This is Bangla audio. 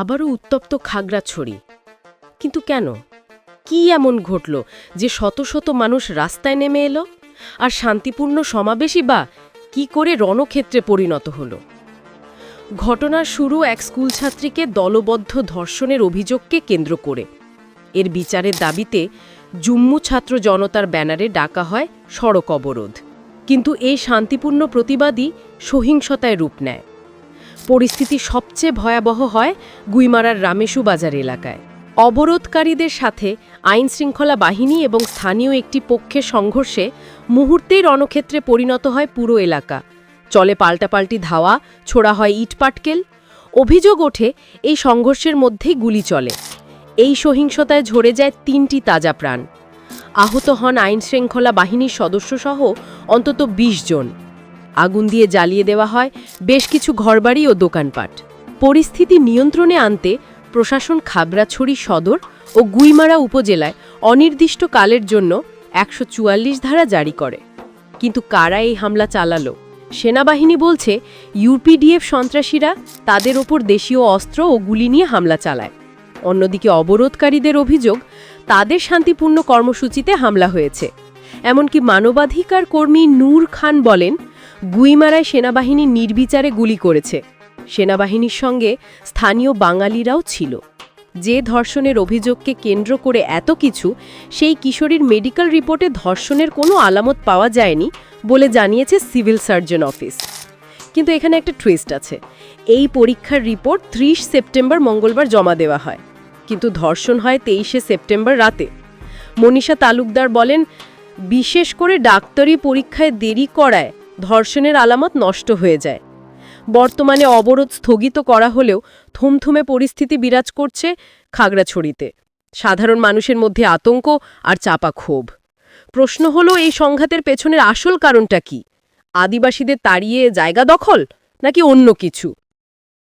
আবারও উত্তপ্ত খাগড়াছড়ি। কিন্তু কেন? কি এমন ঘটল যে শত শত মানুষ রাস্তায় নেমে এলো? আর শান্তিপূর্ণ সমাবেশই বা কি করে রণক্ষেত্রে পরিণত হলো? ঘটনার শুরু এক স্কুলছাত্রীকে দলবদ্ধ ধর্ষণের অভিযোগকে কেন্দ্র করে। এর বিচারের দাবিতে জুম্মু ছাত্র জনতার ব্যানারে ডাকা হয় সড়ক অবরোধ। কিন্তু এই শান্তিপূর্ণ প্রতিবাদই সহিংসতায় রূপ নেয়। পরিস্থিতি সবচেয়ে ভয়াবহ হয় গুইমারার রামেশু বাজার এলাকায়। অবরোধকারীদের সাথে আইন শৃঙ্খলা বাহিনী এবং স্থানীয় একটি পক্ষের সংঘর্ষে মুহূর্তেই রণক্ষেত্রে পরিণত হয় পুরো এলাকা। চলে পাল্টাপাল্টি ধাওয়া, ছোড়া হয় ইটপাটকেল অভিযোগ ওঠে, এই সংঘর্ষের মধ্যেই গুলি চলে। এই সহিংসতায় ঝরে যায় তিনটি তাজা প্রাণ। আহত হন আইন শৃঙ্খলা বাহিনীর সদস্যসহ অন্তত ২০ জন। আগুন দিয়ে জ্বালিয়ে দেওয়া হয়, বেশ কিছু ঘরবাড়ি ও দোকানপাট। পরিস্থিতি নিয়ন্ত্রণে আনতে প্রশাসন খাগড়াছড়ি সদর ও গুইমারা উপজেলায় অনির্দিষ্ট কালের জন্য একশো চুয়াল্লিশ ধারা জারি করে। কিন্তু কারা এই হামলা চালালো? সেনাবাহিনী বলছে, ইউপিডিএফ সন্ত্রাসীরা তাদের ওপর দেশীয় অস্ত্র ও গুলি নিয়ে হামলা চালায়। অন্যদিকে অবরোধকারীদের অভিযোগ, তাদের শান্তিপূর্ণ কর্মসূচিতে হামলা হয়েছে। এমনকি মানবাধিকার কর্মী নূর খান বলেন, গুইমারায় সেনাবাহিনী নির্বিচারে গুলি করেছে। সেনাবাহিনীর সঙ্গে স্থানীয় বাঙালিরাও ছিল। যে ধর্ষণের অভিযোগকে কেন্দ্র করে এত কিছু, সেই কিশোরীর মেডিকেল রিপোর্টে ধর্ষণের কোনো আলামত পাওয়া যায়নি বলে জানিয়েছে সিভিল সার্জন অফিস। কিন্তু এখানে একটা টুইস্ট আছে। এই পরীক্ষার রিপোর্ট ত্রিশ সেপ্টেম্বর মঙ্গলবার জমা দেওয়া হয়। কিন্তু ধর্ষণ হয় তেইশে সেপ্টেম্বর রাতে। মনীষা তালুকদার বলেন বিশেষ করে ডাক্তারি পরীক্ষায় দেরি করায় ধর্ষণের আলামত নষ্ট হয়ে যায়। বর্তমানে অবরোধ স্থগিত করা হলেও থমথমে পরিস্থিতি বিরাজ করছে খাগড়াছড়িতে। সাধারণ মানুষের মধ্যে আতঙ্ক আর চাপা ক্ষোভ। প্রশ্ন হলো, এই সংঘাতের পেছনের আসল কারণটা কি? আদিবাসীদের তাড়িয়ে জায়গা দখল নাকি অন্য কিছু?